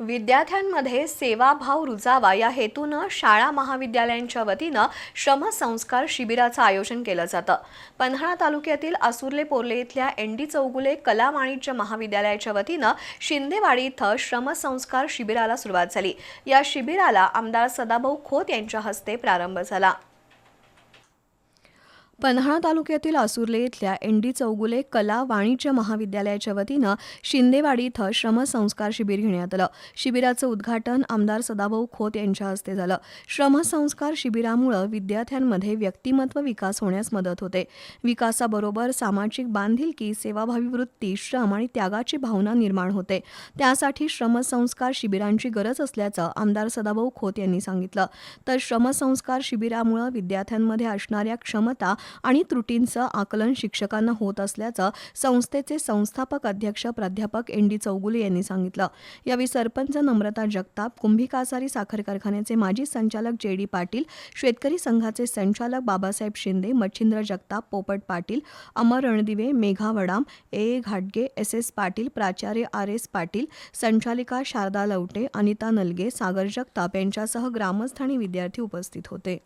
विद्यार्थ्यांमध्ये सेवाभाव रुजावा या हेतूनं शाळा महाविद्यालयांच्या वतीनं श्रमसंस्कार शिबिराचं आयोजन केलं जातं. पन्हाळा तालुक्यातील आसुर्ले पोर्ले इथल्या एन डी चौगुले कला वाणिज्य महाविद्यालयाच्या वतीनं शिंदेवाडी इथं श्रमसंस्कार शिबिराला सुरुवात झाली. या शिबिराला आमदार सदाभाऊ खोत यांच्या हस्ते प्रारंभ झाला. पन्हाळा तालुक्यातील आसुर्ले इथल्या एन डी चौगुले कला वाणिज्य महाविद्यालयाच्या वतीनं शिंदेवाडी इथं श्रमसंस्कार शिबिर घेण्यात आलं. शिबिराचं उद्घाटन आमदार सदाभाऊ खोत यांच्या हस्ते झालं. श्रमसंस्कार शिबिरामुळं विद्यार्थ्यांमध्ये व्यक्तिमत्व विकास होण्यास मदत होते. विकासाबरोबर सामाजिक बांधिलकी सेवाभावी वृत्ती श्रम आणि त्यागाची भावना निर्माण होते. त्यासाठी श्रमसंस्कार शिबिरांची गरज असल्याचं आमदार सदाभाऊ खोत यांनी सांगितलं. तर श्रमसंस्कार शिबिरामुळं विद्यार्थ्यांमध्ये असणाऱ्या क्षमता आणि त्रुटींचं आकलन शिक्षकांना होत असल्याचं संस्थेचे संस्थापक अध्यक्ष प्राध्यापक एन डी चौगुले यांनी सांगितलं. यावेळी सरपंच नम्रता जगताप कुंभिकासारी साखर कारखान्याचे माजी संचालक जे डी पाटील शेतकरी संघाचे संचालक बाबासाहेब शिंदे मच्छिंद्र जगताप पोपट पाटील अमर रणदिवे मेघा वडाम ए घाटगे एस एस पाटील प्राचार्य आर एस पाटील संचालिका शारदा लवटे अनिता नलगे सागर जगताप यांच्यासह ग्रामस्थ आणि विद्यार्थी उपस्थित होते.